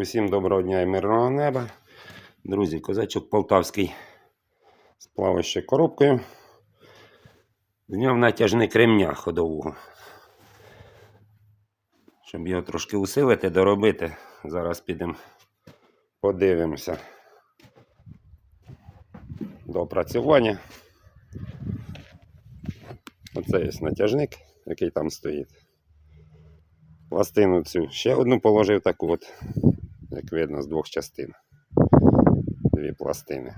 Усім доброго дня і мирного неба. Друзі, козачок полтавський з плаваючою коробкою. Зняв натяжник ремня ходового. Щоб його трошки усилити, доробити. Зараз підемо подивимося до опрацювання. Оце є натяжник, який там стоїть. Пластину цю ще одну положив таку от, як видно, з двох частин. Дві пластини.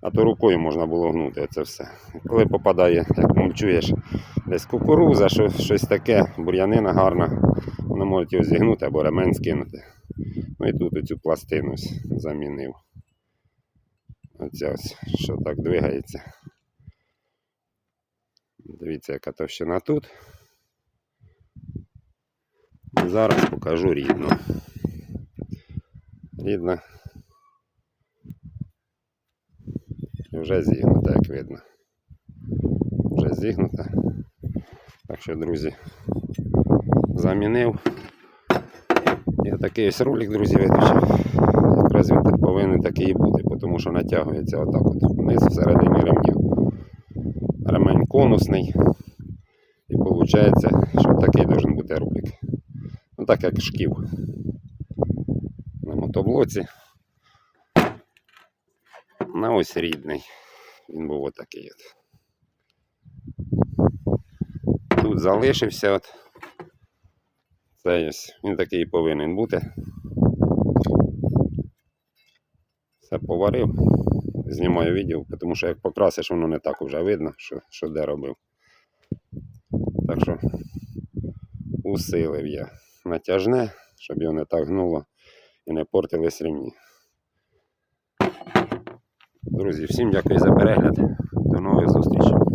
А то рукою можна було гнути це все. Коли попадає, як мульчуєш, десь кукуруза, що, щось таке, бур'янина гарна, воно може його зігнути або ремень скинути. Ну і тут оцю пластину замінив. Оця ось, що так двигається. Дивіться, яка товщина тут. Зараз покажу рідну. Рідна. І Вже зігнута, як видно. Вже зігнута. Так що, друзі, замінив. І такий ось ролик, друзі, виточив. Якраз він так повинен такий і бути, тому що натягується отак от вниз всередині ремня. Ремень конусний. І виходить, що такий должен бути ролик. Ну так як шків мотоблоці. На ось рідний. Він був отакий от. Тут залишився от. Це ось, він такий повинен бути. Все поварив. Знімаю відео, тому що як покрасиш, воно не так вже видно, що, що де робив. Так що усилив я натяжне, щоб його не так гнуло і не портились ремні. Друзі, всім дякую за перегляд. До нових зустрічей.